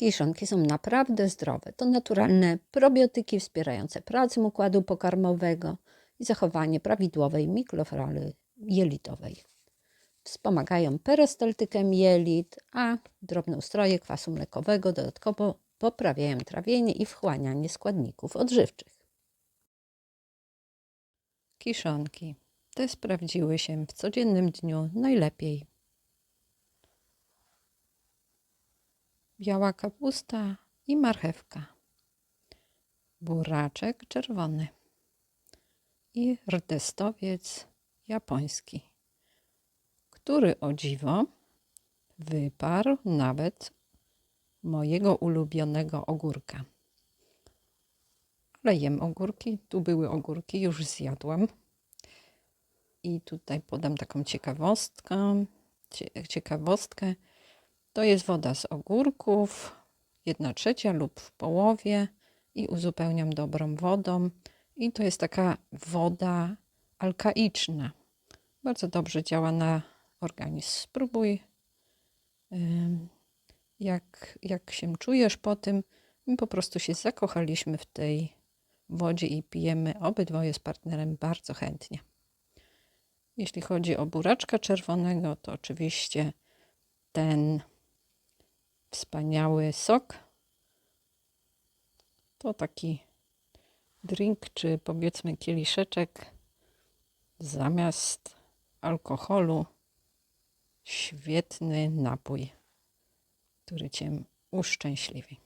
Kiszonki są naprawdę zdrowe. To naturalne probiotyki wspierające pracę układu pokarmowego i zachowanie prawidłowej mikroflory jelitowej. Wspomagają perystaltykę jelit, a drobnoustroje kwasu mlekowego dodatkowo poprawiają trawienie i wchłanianie składników odżywczych. Kiszonki. Te sprawdziły się w codziennym dniu najlepiej. Biała kapusta i marchewka. Buraczek czerwony i rdestowiec japoński, który o dziwo wyparł nawet mojego ulubionego ogórka. Ale jem ogórki, tu były ogórki, już zjadłam. I tutaj podam taką ciekawostkę. cie- Ciekawostkę. To jest woda z ogórków, jedna trzecia lub w połowie i uzupełniam dobrą wodą. I to jest taka woda alkaiczna. Bardzo dobrze działa na organizm. Spróbuj, jak, jak się czujesz po tym. My po prostu się zakochaliśmy w tej wodzie i pijemy obydwoje z partnerem bardzo chętnie. Jeśli chodzi o buraczka czerwonego, to oczywiście ten wspaniały sok to taki drink, czy powiedzmy kieliszeczek zamiast alkoholu. Świetny napój, który cię uszczęśliwi.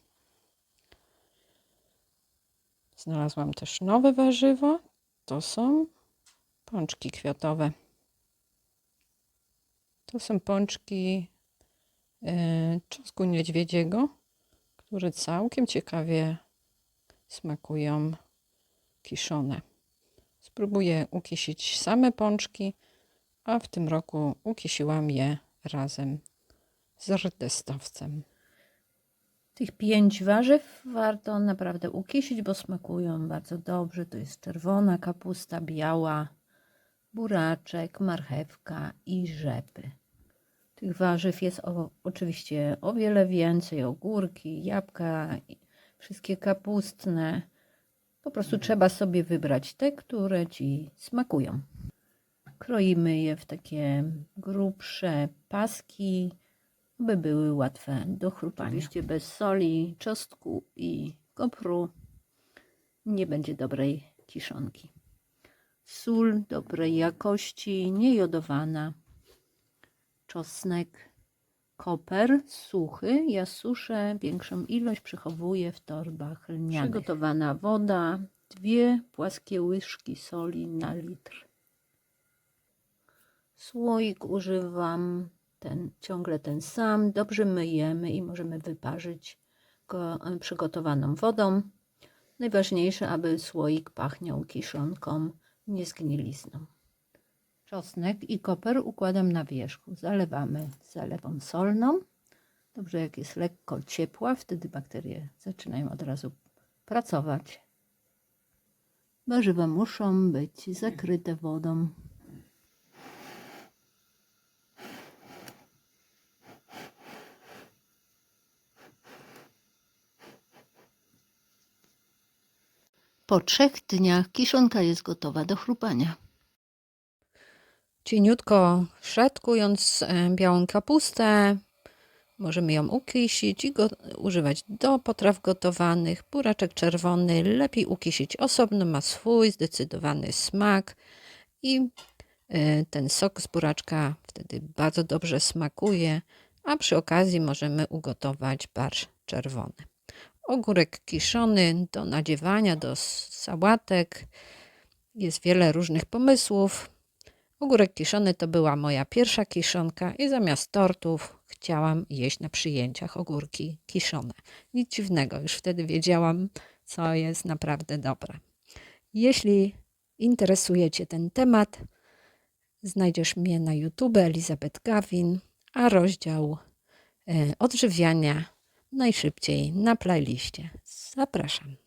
Znalazłam też nowe warzywo. To są pączki kwiatowe. To są pączki czosnku niedźwiedziego, które całkiem ciekawie smakują kiszone. Spróbuję ukisić same pączki, a w tym roku ukisiłam je razem z rdestowcem. Tych pięć warzyw warto naprawdę ukisić, bo smakują bardzo dobrze. To jest czerwona kapusta, biała, buraczek, marchewka i rzepy. Tych warzyw jest o, oczywiście o wiele więcej. Ogórki, jabłka, wszystkie kapustne. Po prostu trzeba sobie wybrać te, które Ci smakują. Kroimy je w takie grubsze paski, by były łatwe do chrupania. Oczywiście bez soli, czosnku i kopru nie będzie dobrej kiszonki. Sól dobrej jakości, niejodowana, czosnek, koper suchy. Ja suszę, większą ilość przechowuję w torbach lnianych. Przygotowana woda, dwie płaskie łyżki soli na litr. Słoik używam ten, ciągle ten sam. Dobrze myjemy i możemy wyparzyć go e, przygotowaną wodą. Najważniejsze, aby słoik pachniał kiszonką, nie zgnilizną. Czosnek i koper układam na wierzchu. Zalewamy zalewą solną. Dobrze, jak jest lekko ciepła, wtedy bakterie zaczynają od razu pracować. Warzywa muszą być zakryte wodą. Po trzech dniach kiszonka jest gotowa do chrupania. Cieniutko szatkując e, białą kapustę, możemy ją ukisić i go używać do potraw gotowanych. Buraczek czerwony lepiej ukisić osobno, ma swój zdecydowany smak i e, ten sok z buraczka wtedy bardzo dobrze smakuje, a przy okazji możemy ugotować barsz czerwony. Ogórek kiszony do nadziewania, do sałatek. Jest wiele różnych pomysłów. Ogórek kiszony to była moja pierwsza kiszonka i zamiast tortów chciałam jeść na przyjęciach ogórki kiszone. Nic dziwnego, już wtedy wiedziałam, co jest naprawdę dobre. Jeśli interesuje Cię ten temat, znajdziesz mnie na YouTube Elizabeth Gawin, a rozdział e, odżywiania najszybciej na playliście. Zapraszam.